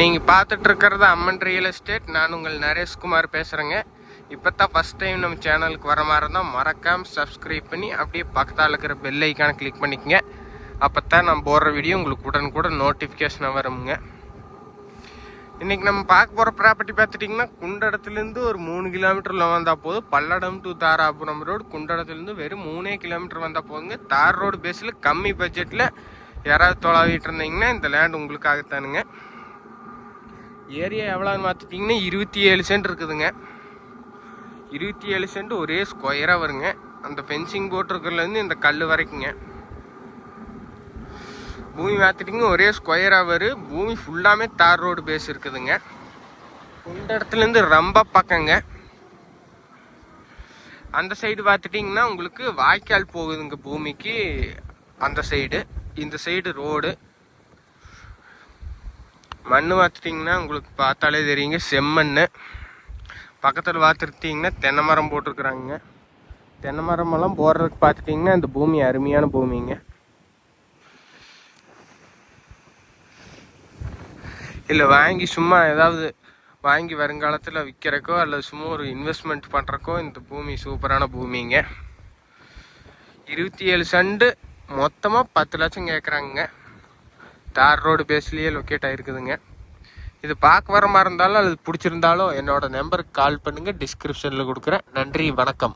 நீங்கள் பார்த்துட்டு இருக்கிறது அம்மன் ரியல் எஸ்டேட் நான் உங்கள் நரேஷ்குமார் பேசுகிறேங்க இப்போ தான் ஃபஸ்ட் டைம் நம்ம சேனலுக்கு வர மாதிரி இருந்தால் மறக்காமல் சப்ஸ்கிரைப் பண்ணி அப்படியே பக்கத்தால் இருக்கிற பெல் ஐக்கானை கிளிக் பண்ணிக்கங்க. அப்போ தான் நான் போடுற வீடியோ உங்களுக்கு உடனுக்குடன் நோட்டிஃபிகேஷனாக வருங்க இன்றைக்கி நம்ம பார்க்க போகிற ப்ராப்பர்ட்டி பார்த்துட்டிங்கன்னா குண்டடத்துலேருந்து ஒரு மூணு கிலோமீட்டரில் வந்தால் போதும். பல்லடம் டு தாராபுரம் ரோடு குண்டடத்துலேருந்து வெறும் மூணே கிலோமீட்டர் வந்தால் போதுங்க. தார் ரோடு பேஸில் கம்மி பட்ஜெட்டில் யாராவது தொலைவிட்டு இருந்தீங்கன்னா இந்த லேண்ட் உங்களுக்காகத்தானுங்க. ஏரியா எவ்வளோன்னு பார்த்துட்டிங்கன்னா இருபத்தி ஏழு சென்ட் இருக்குதுங்க. இருபத்தி ஏழு சென்ட் ஒரே ஸ்கொயராக வருங்க. அந்த ஃபென்சிங் போட்டிருக்கிறதுலேருந்து இந்த கல் வரைக்குங்க. பூமி பார்த்துட்டிங்கன்னா ஒரே ஸ்கொயராக வரும் பூமி ஃபுல்லாமே தார் ரோடு பேஸ் இருக்குதுங்க. இந்த இடத்துலேருந்து ரொம்ப பக்கங்க. அந்த சைடு பார்த்துட்டிங்கன்னா உங்களுக்கு வாய்க்கால் போகுதுங்க பூமிக்கு. அந்த சைடு இந்த சைடு ரோடு மண் பார்த்துட்டிங்கன்னா உங்களுக்கு பார்த்தாலே தெரியுங்க. செம்மண் பக்கத்தில் பார்த்துருட்டிங்கன்னா தென்னை மரம் போட்டிருக்குறாங்க. தென்னை மரமெல்லாம் போடுறதுக்கு பார்த்துட்டிங்கன்னா இந்த பூமி அருமையான பூமிங்க. இல்லை வாங்கி சும்மா ஏதாவது வாங்கி வருங்காலத்தில் விற்கிறக்கோ அல்லது சும்மா ஒரு இன்வெஸ்ட்மெண்ட் பண்ணுறக்கோ இந்த பூமி சூப்பரான பூமிங்க. இருபத்தி ஏழு சண்டு மொத்தமாக பத்து லட்சம் கேட்குறாங்க தார் ரோடு பேஸ்லேயே லொக்கேட் ஆகிருக்குதுங்க இது பார்க்க வர மாதிரி இருந்தாலும் அது பிடிச்சிருந்தாலும் என்னோடய நம்பருக்கு கால் பண்ணுங்கள் டிஸ்கிரிப்ஷனில் கொடுக்குறேன். நன்றி வணக்கம்.